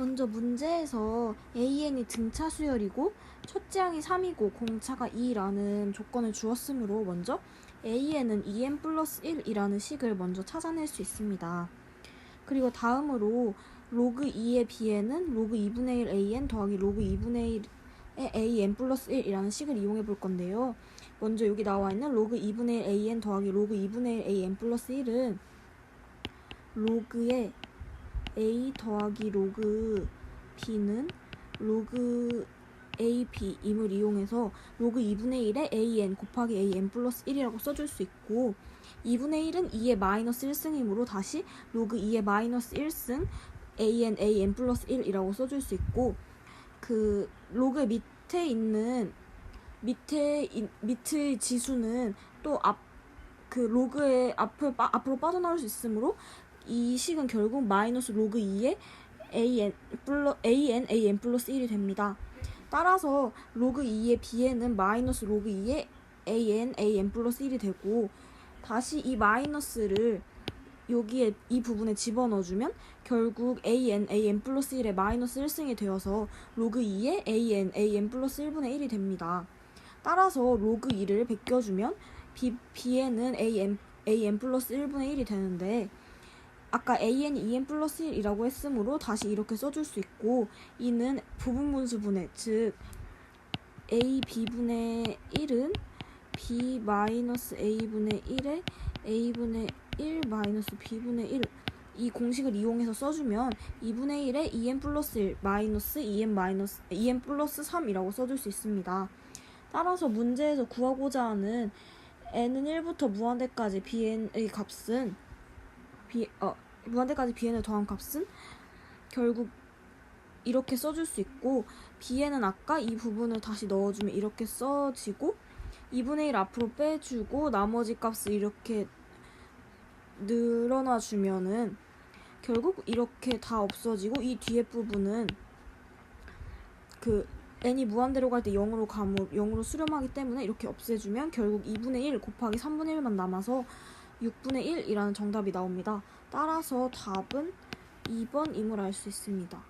먼저 문제에서 AN이 등차 수열이고 첫째 항이 3이고 공차가 2라는 조건을 주었으므로 먼저 AN은 2n 플러스 1이라는 식을 먼저 찾아낼 수 있습니다. 그리고 다음으로 로그 2의 bn은 로그 2분의 1 an 더하기 로그 2분의 1의 an 플러스 1이라는 식을 이용해 볼 건데요. 먼저 여기 나와 있는 로그 2분의 1 an 더하기 로그 2분의 1 an 플러스 1은 로그의 a 더하기 로그 b는 로그 ab 임을 이용해서 로그 2분의 1에 an 곱하기 an 플러스 1이라고 써줄 수 있고 2분의 1은 2의 마이너스 1승이므로 다시 로그 2의 마이너스 1승 an an 플러스 1이라고 써줄 수 있고 그 로그 밑에 있는 밑에 이- 밑의 지수는 또 앞 그 로그의 앞을 빠, 앞으로 빠져나올 수 있으므로 이 식은 결국 마이너스 로그 2의 an an an 플러스 1이 됩니다. 따라서 로그 2의 bn은 마이너스 로그 2의 an an 플러스 1이 되고 다시 이 마이너스를 여기에 이 부분에 집어넣어주면 결국 an an 플러스 1의 마이너스 1승이 되어서 로그 2의 an an 플러스 1분의 1이 됩니다. 따라서 로그 2를 베껴주면 b, bn은 an an 플러스 1분의 1이 되는데 아까 an이 2n 플러스 1이라고 했으므로 다시 이렇게 써줄 수 있고 이는 부분분수분해 즉 a b분의 1은 b 마이너스 a분의 1에 a분의 1 마이너스 b분의 1이 공식을 이용해서 써주면 2분의 1에 2n 플러스 1 마이너스 2n 마이너스 2n 플러스 3이라고 써줄 수 있습니다. 따라서 문제에서 구하고자 하는 n은 1부터 무한대까지 bn의 값은 b 어 무한대까지 bn을 더한 값은 결국 이렇게 써줄 수 있고 bn은 아까 이 부분을 다시 넣어주면 이렇게 써지고 2분의 1 앞으로 빼주고 나머지 값을 이렇게 늘어나 주면은 결국 이렇게 다 없어지고 이 뒤에 부분은 그 n이 무한대로 갈 때 0으로 가면 0으로 수렴하기 때문에 이렇게 없애주면 결국 2분의 1 곱하기 3분의 1만 남아서 6분의 1이라는 정답이 나옵니다. 따라서 답은 2번임을 알 수 있습니다.